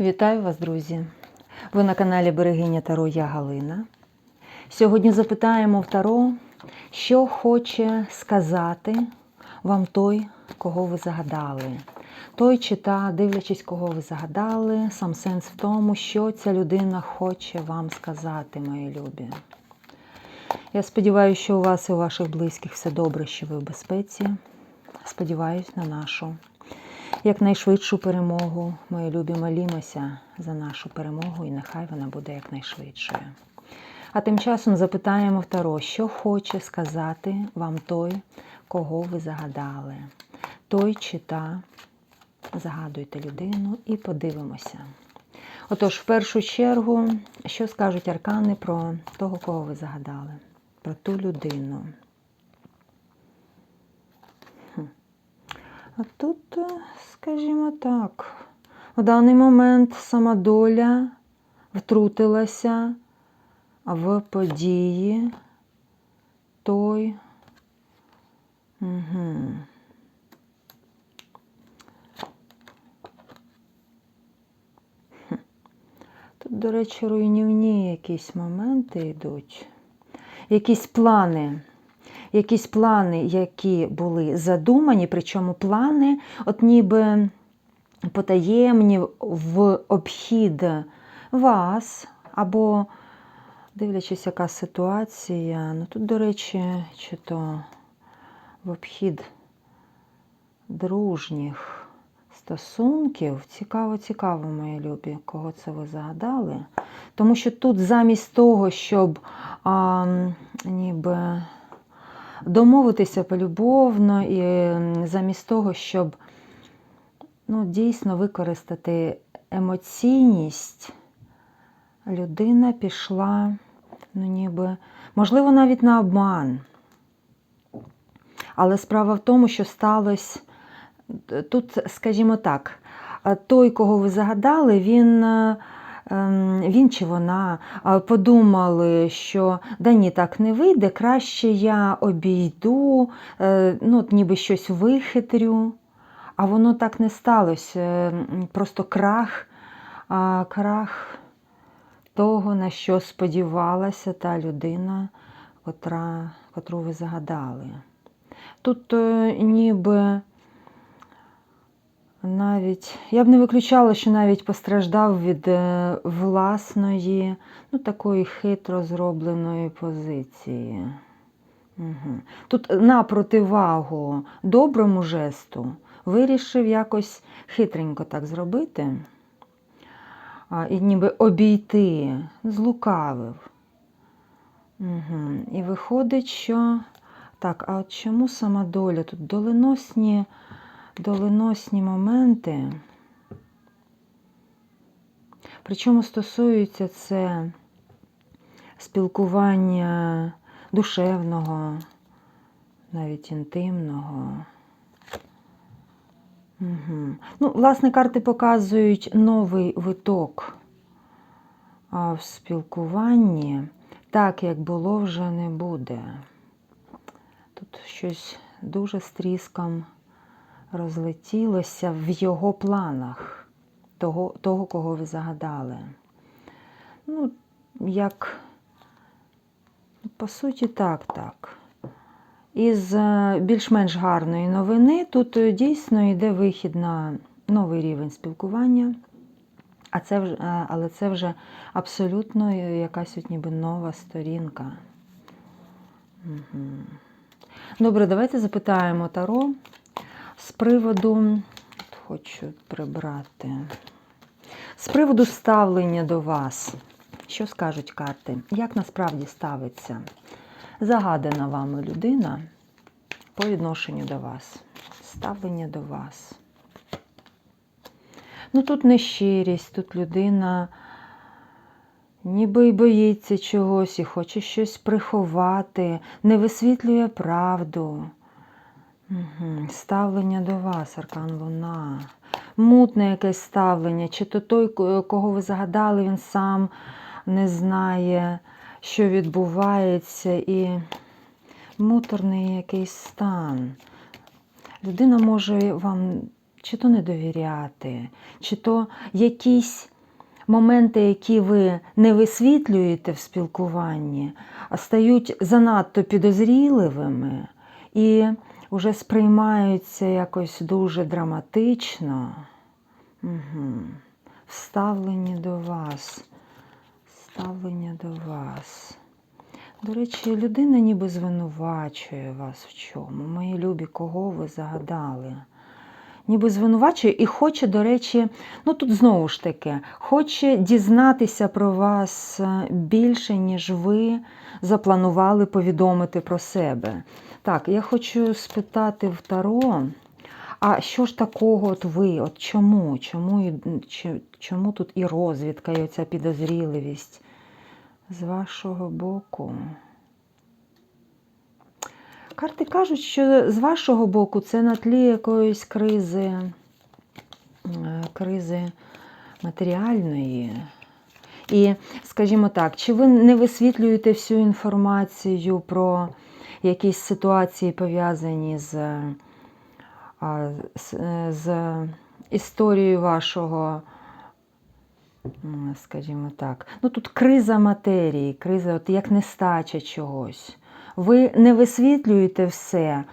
Вітаю вас, друзі! Ви на каналі Берегиня Таро Я Галина. Сьогодні запитаємо в Таро, що хоче сказати вам той, кого ви загадали. Той чи та, дивлячись, кого ви загадали, сам сенс в тому, що ця людина хоче вам сказати, мої любі. Я сподіваюся, що у вас і у ваших близьких все добре, що ви в безпеці. Сподіваюсь на нашу якнайшвидшу перемогу. Мої любі, молімося за нашу перемогу, і нехай вона буде якнайшвидшою. А тим часом запитаємо в Таро, що хоче сказати вам той, кого ви загадали. Той чи та, загадуйте людину і подивимося. Отож, в першу чергу, що скажуть аркани про того, кого ви загадали, про ту людину. А тут, е, скажімо так, в даний момент сама доля втрутилася в події той. Угу. Тут, до речі, руйнівні якісь моменти йдуть, якісь плани якісь плани, які були задумані, причому плани, от ніби потаємні в обхід вас, або, дивлячись, яка ситуація, ну тут, до речі, чи то в обхід дружніх стосунків. Цікаво, цікаво, мої любі, кого це ви загадали. Тому що тут замість того, щоб а, ніби домовитися полюбовно і замість того, щоб ну, дійсно використати емоційність, людина пішла, ну ніби, можливо, навіть на обман. Але справа в тому, що сталося тут, скажімо так, той, кого ви загадали, він. Він чи вона подумали, що да ні, так не вийде, краще я обійду, е, ну, ніби щось вихитрю. А воно так не сталося. Просто крах, крах того, на що сподівалася та людина, котра, котру ви загадали. Тут е, ніби навіть, я б не виключала, що навіть постраждав від е, власної, ну, такої хитро зробленої позиції. Угу. Тут на противагу доброму жесту вирішив якось хитренько так зробити, і ніби обійти, злукавив. Угу. І виходить, що так, а от чому сама доля? Тут доленосні доленосні моменти. Причому стосується це спілкування душевного, навіть інтимного. Угу. Ну, Власне, карти показують новий виток в спілкуванні, так, як було, вже не буде. Тут щось дуже стріском розлетілося в його планах того, того кого ви загадали. Ну, як, по суті, так, так. Із е, більш-менш гарної новини тут е, дійсно йде вихід на новий рівень спілкування, а це вже, е, але це вже абсолютно якась от ніби нова сторінка. Угу. Добре, давайте запитаємо Таро, з приводу, хочу прибрати, з приводу ставлення до вас. Що скажуть карти? Як насправді ставиться загадана вами людина по відношенню до вас? Ставлення до вас. Ну, тут нещирість, тут людина ніби й боїться чогось і хоче щось приховати, не висвітлює правду. Угу. Ставлення до вас, Аркан Луна. Мутне якесь ставлення. Чи то той, кого ви загадали, він сам не знає, що відбувається, і муторний якийсь стан. Людина може вам чи то не довіряти, чи то якісь моменти, які ви не висвітлюєте в спілкуванні, стають занадто підозріливими і вже сприймаються якось дуже драматично. Угу. Вставлені до вас. Ставлення до вас. До речі, людина ніби звинувачує вас в чому. Мої любі, кого ви загадали? Ніби звинувачує і хоче, до речі, ну тут знову ж таки, хоче дізнатися про вас е, більше, ніж ви запланували повідомити про себе. Так, я хочу спитати в Таро, а що ж такого от ви? От чому? Чому, чому тут і розвідка, і оця підозріливість? З вашого боку. Карти кажуть, що з вашого боку це на тлі якоїсь кризи, е, кризи матеріальної. І, скажімо так, чи ви не висвітлюєте всю інформацію про якісь ситуації, пов'язані з, з, е, з історією вашого, скажімо так, ну тут криза матерії, криза, от як нестача чогось. Ви не висвітлюєте все.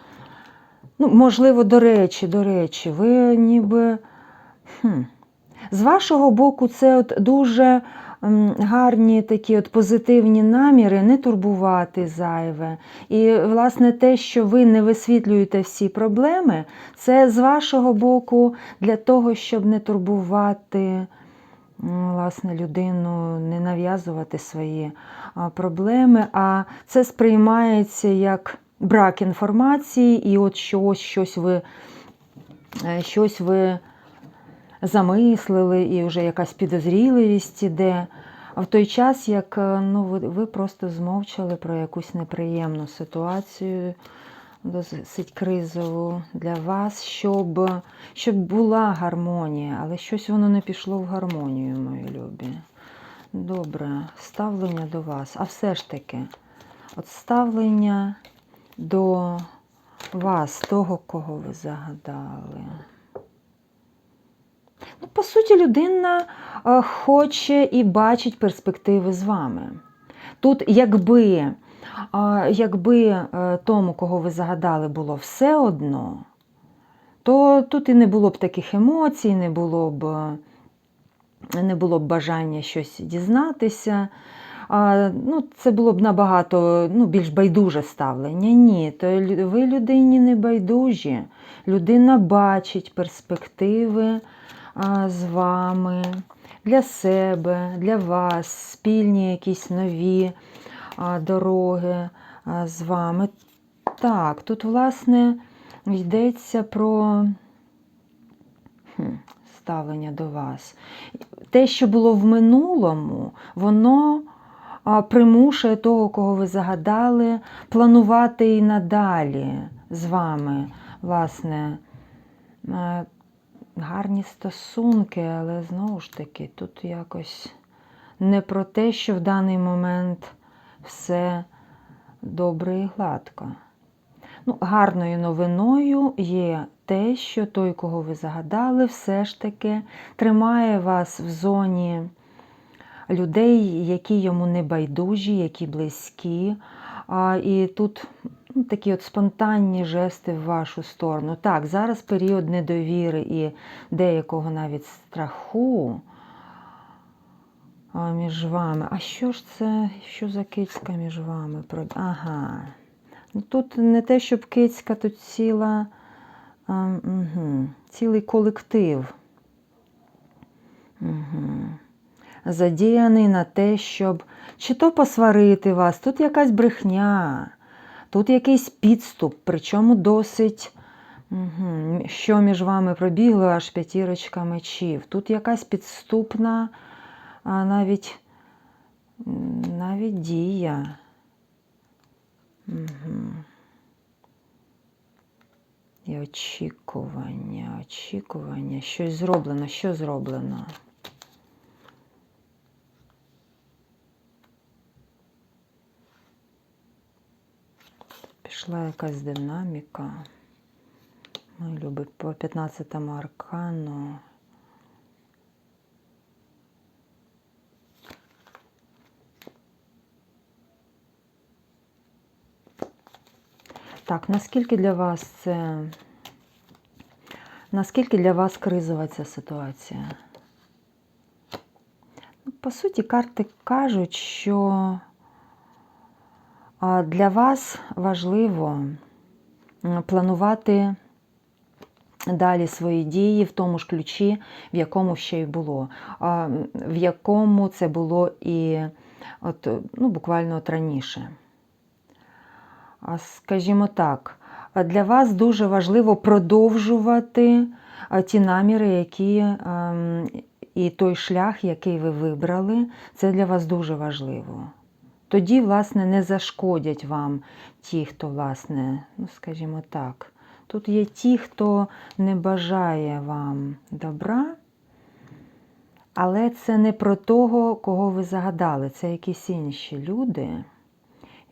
Ну, можливо, до речі, до речі, ви ніби. Хм. З вашого боку, це от дуже гарні такі от позитивні наміри, не турбувати зайве. І, власне, те, що ви не висвітлюєте всі проблеми, це з вашого боку для того, щоб не турбувати власне, людину, не нав'язувати свої проблеми, а це сприймається як брак інформації, і от щось, щось ви, е, щось ви замислили, і вже якась підозріливість іде. А в той час, як е, ну, ви, просто змовчали про якусь неприємну ситуацію, досить кризову для вас, щоб, щоб була гармонія, але щось воно не пішло в гармонію, мої любі. Добре, ставлення до вас. А все ж таки, от ставлення до вас, того, кого ви загадали. Ну, по суті, людина е, хоче і бачить перспективи з вами. Тут, якби, якби е, тому, кого ви загадали, було все одно, то тут і не було б таких емоцій, не було б, не було б бажання щось дізнатися. Ну, це було б набагато ну, більш байдуже ставлення. Ні, то ви людині не байдужі. Людина бачить перспективи з вами, для себе, для вас, спільні якісь нові дороги з вами. Так, тут, власне, йдеться про ставлення до вас. Те, що було в минулому, воно примушує того, кого ви загадали, планувати і надалі з вами, власне. Гарні стосунки, але знову ж таки, тут якось не про те, що в даний момент все добре і гладко. Ну, гарною новиною є те, що той, кого ви загадали, все ж таки тримає вас в зоні людей, які йому не байдужі, які близькі. А, і тут такі от спонтанні жести в вашу сторону. Так, зараз період недовіри і деякого навіть страху між вами. А що ж це, що за кицька між вами? Ага. Ну, Тут не те, щоб кицька, тут ціла, а, угу, цілий колектив. Угу. Задіяний на те, щоб чи то посварити вас, тут якась брехня, тут якийсь підступ, причому досить, угу, що між вами пробігло аж п'ятірочка мечів. Тут якась підступна а навіть, навіть дія. Угу. І очікування, очікування, щось зроблено, що зроблено. Пішла якась динаміка. Мої любі, по 15-му аркану. Так, наскільки для вас це. Наскільки для вас кризова ця ситуація? Ну, По суті, карти кажуть, що для вас важливо планувати далі свої дії в тому ж ключі, в якому ще й було, в якому це було і от, ну, буквально от раніше. Скажімо так, для вас дуже важливо продовжувати ті наміри, які ем, і той шлях, який ви вибрали, це для вас дуже важливо. Тоді, власне, не зашкодять вам ті, хто, власне, ну, скажімо так, тут є ті, хто не бажає вам добра, але це не про того, кого ви загадали. Це якісь інші люди,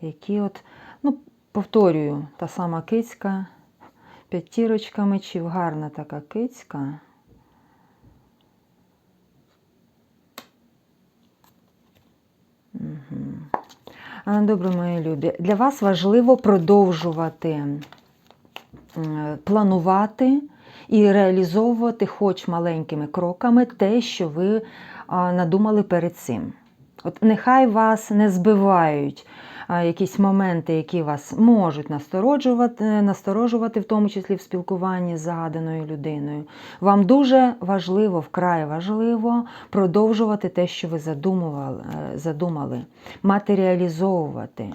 які от, ну, повторюю, та сама кицька, п'ятірочка мечів, гарна така кицька. Добре, мої любі. Для вас важливо продовжувати планувати і реалізовувати, хоч маленькими кроками, те, що ви надумали перед цим. От нехай вас не збивають якісь моменти, які вас можуть насторожувати, насторожувати, в тому числі в спілкуванні з загаданою людиною. Вам дуже важливо, вкрай важливо продовжувати те, що ви задумували, е, задумали, матеріалізовувати.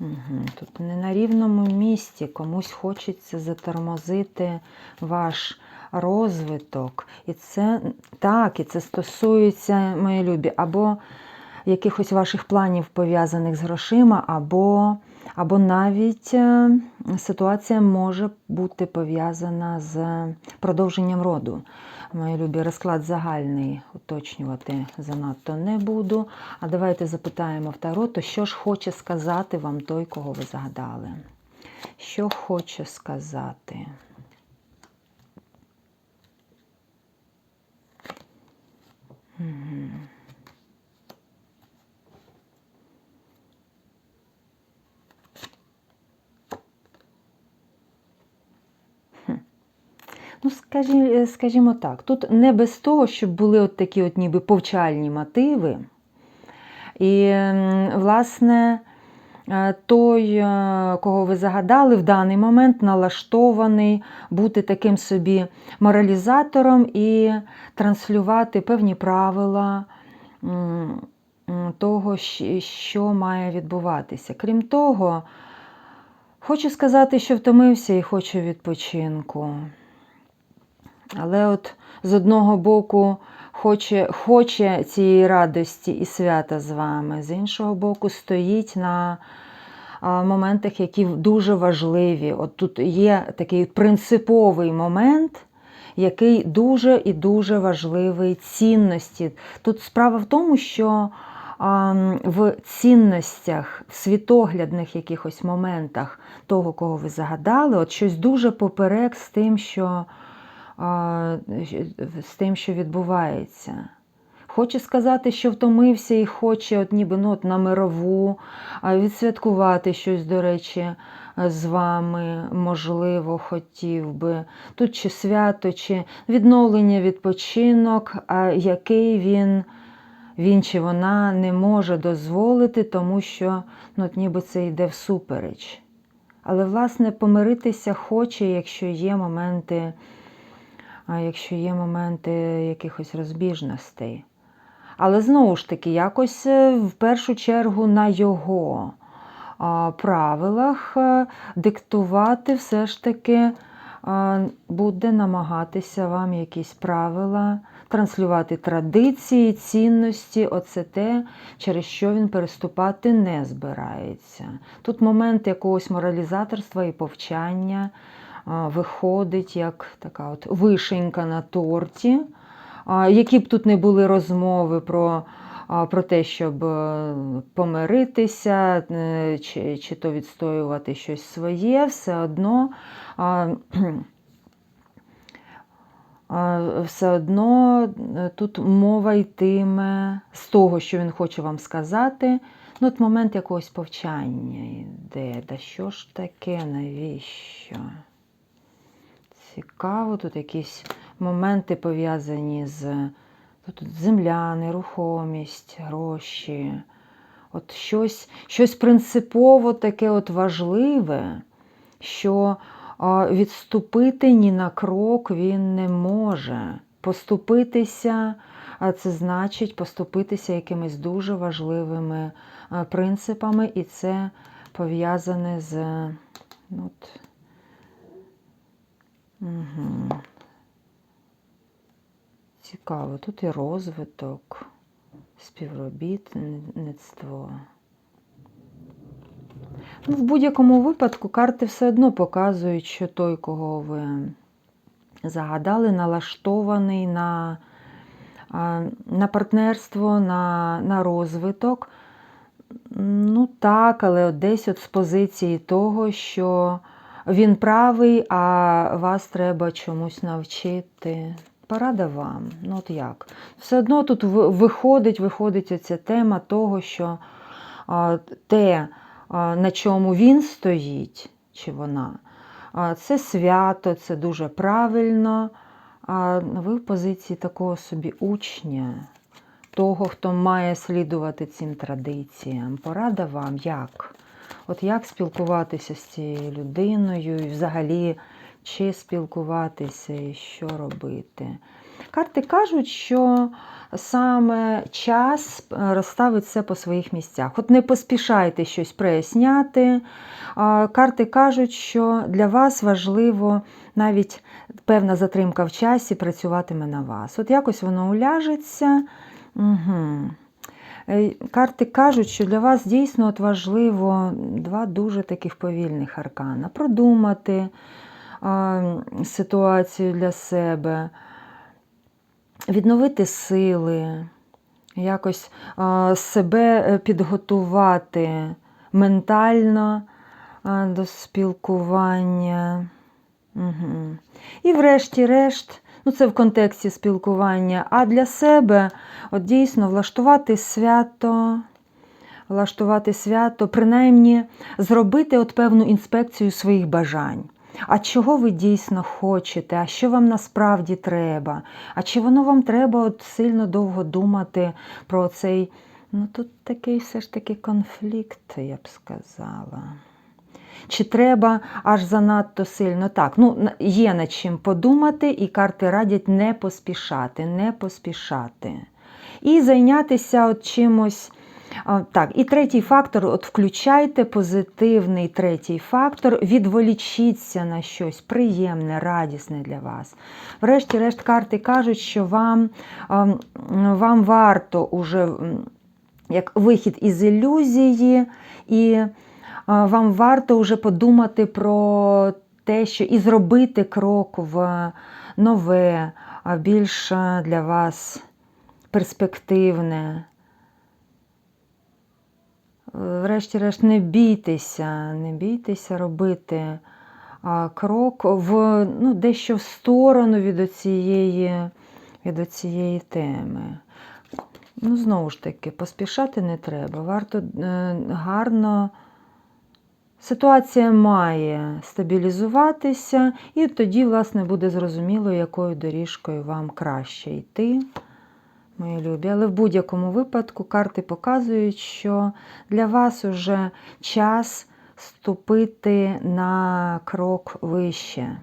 Угу. Тут не на рівному місці комусь хочеться затормозити ваш розвиток. І це так, і це стосується, мої любі, або якихось ваших планів пов'язаних з грошима, або, або навіть е, ситуація може бути пов'язана з продовженням роду. Мої любі, розклад загальний уточнювати занадто не буду. А давайте запитаємо в Таро, то що ж хоче сказати вам той, кого ви загадали? Що хоче сказати? Мгм. Ну, скажі, скажімо так, тут не без того, щоб були от такі от ніби повчальні мотиви. І, власне, е, той, е, кого ви загадали, в даний момент налаштований бути таким собі моралізатором і транслювати певні правила того, що має відбуватися. Крім того, хочу сказати, що втомився і хочу відпочинку. Але от з одного боку хоче, хоче цієї радості і свята з вами, з іншого боку, стоїть на моментах, які дуже важливі. От тут є такий принциповий момент, який дуже і дуже важливий цінності. Тут справа в тому, що в цінностях, в світоглядних якихось моментах того, кого ви загадали, от щось дуже поперек з тим, що з тим, що відбувається. Хоче сказати, що втомився і хоче, от ніби ну, от на мирову, відсвяткувати щось, до речі, з вами, можливо, хотів би. Тут чи свято, чи відновлення, відпочинок, який він, він чи вона не може дозволити, тому що ну, от ніби це йде всупереч. Але, власне, помиритися хоче, якщо є моменти якщо є моменти якихось розбіжностей. Але знову ж таки, якось е, в першу чергу на його правилах е, диктувати все ж таки буде намагатися вам якісь правила, транслювати традиції, цінності, оце те, через що він переступати не збирається. Тут момент якогось моралізаторства і повчання а, виходить як така от вишенька на торті. Які б тут не були розмови про про те, щоб е, помиритися, е, чи, чи то відстоювати щось своє, все одно. Все одно е, тут мова йтиме з того, що він хоче вам сказати. Ну, от момент якогось повчання йде. Да що ж таке, навіщо? Цікаво, тут якісь моменти пов'язані з тут земля, нерухомість, гроші. От щось, щось принципово таке от важливе, що відступити ні на крок він не може. Поступитися, це значить поступитися якимись дуже важливими принципами, і це пов'язане з. ну, от, Угу. Цікаво, тут і розвиток, співробітництво. Ну, в будь-якому випадку карти все одно показують, що той, кого ви загадали, налаштований на, на партнерство, на, на розвиток. Ну так, але десь от з позиції того, що він правий, а вас треба чомусь навчити. Порада вам. Ну от як? Все одно тут виходить, виходить оця тема того, що те, на чому він стоїть, чи вона, це свято, це дуже правильно. А ви в позиції такого собі учня, того, хто має слідувати цим традиціям. Порада вам як? От як спілкуватися з цією людиною, і взагалі, чи спілкуватися, і що робити. Карти кажуть, що саме час розставить все по своїх місцях. От не поспішайте щось проясняти. Карти кажуть, що для вас важливо навіть певна затримка в часі працюватиме на вас. От якось воно уляжеться. Угу. Е, Карти кажуть, що для вас дійсно от важливо два дуже таких повільних аркана. Продумати а, ситуацію для себе, відновити сили, якось а, себе е, підготувати ментально до спілкування. Угу. І врешті-решт, ну це в контексті спілкування, а для себе от дійсно влаштувати свято, влаштувати свято, принаймні зробити от певну інспекцію своїх бажань. А чого ви дійсно хочете, а що вам насправді треба? А чи воно вам треба от сильно довго думати про цей, ну тут такий все ж таки конфлікт, я б сказала. Чи треба аж занадто сильно? Так, ну є над чим подумати, і карти радять не поспішати, не поспішати. І зайнятися от чимось. Так, і третій фактор: от включайте позитивний третій фактор, відволічіться на щось приємне, радісне для вас. Врешті-решт, карти кажуть, що вам, вам варто уже як вихід із ілюзії, і вам варто вже подумати про те, що і зробити крок в нове, більш для вас перспективне. Врешті-решт, не бійтеся, не бійтеся робити крок в ну, дещо в сторону від оцієї, від оцієї теми. Ну, знову ж таки, поспішати не треба. Варто е, гарно. Ситуація має стабілізуватися, і тоді, власне, буде зрозуміло, якою доріжкою вам краще йти, мої любі. Але в будь-якому випадку карти показують, що для вас уже час ступити на крок вище.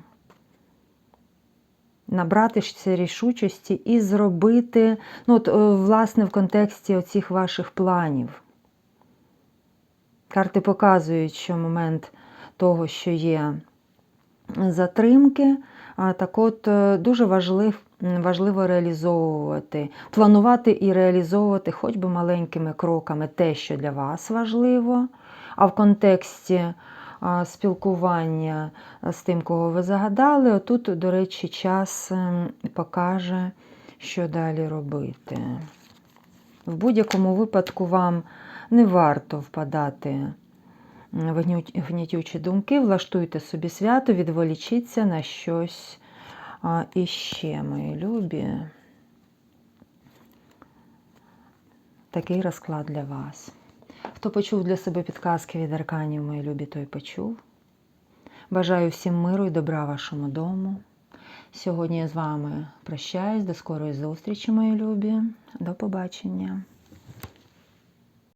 Набрати ці рішучості і зробити, ну, от, е, власне, в контексті оцих ваших планів. Карти показують, що момент того, що є затримки, так от е, дуже важлив, важливо реалізовувати, планувати і реалізовувати хоч би маленькими кроками те, що для вас важливо, а в контексті спілкування з тим, кого ви загадали, отут, до речі, час ем, покаже, що далі робити. В будь-якому випадку вам не варто впадати в гнітючі думки, влаштуйте собі свято, відволічіться на щось іще, мої любі. Такий розклад для вас. Хто почув для себе підказки від арканів, мої любі, той почув. Бажаю всім миру і добра вашому дому. Сьогодні я з вами прощаюсь. До скорої зустрічі, мої любі. До побачення.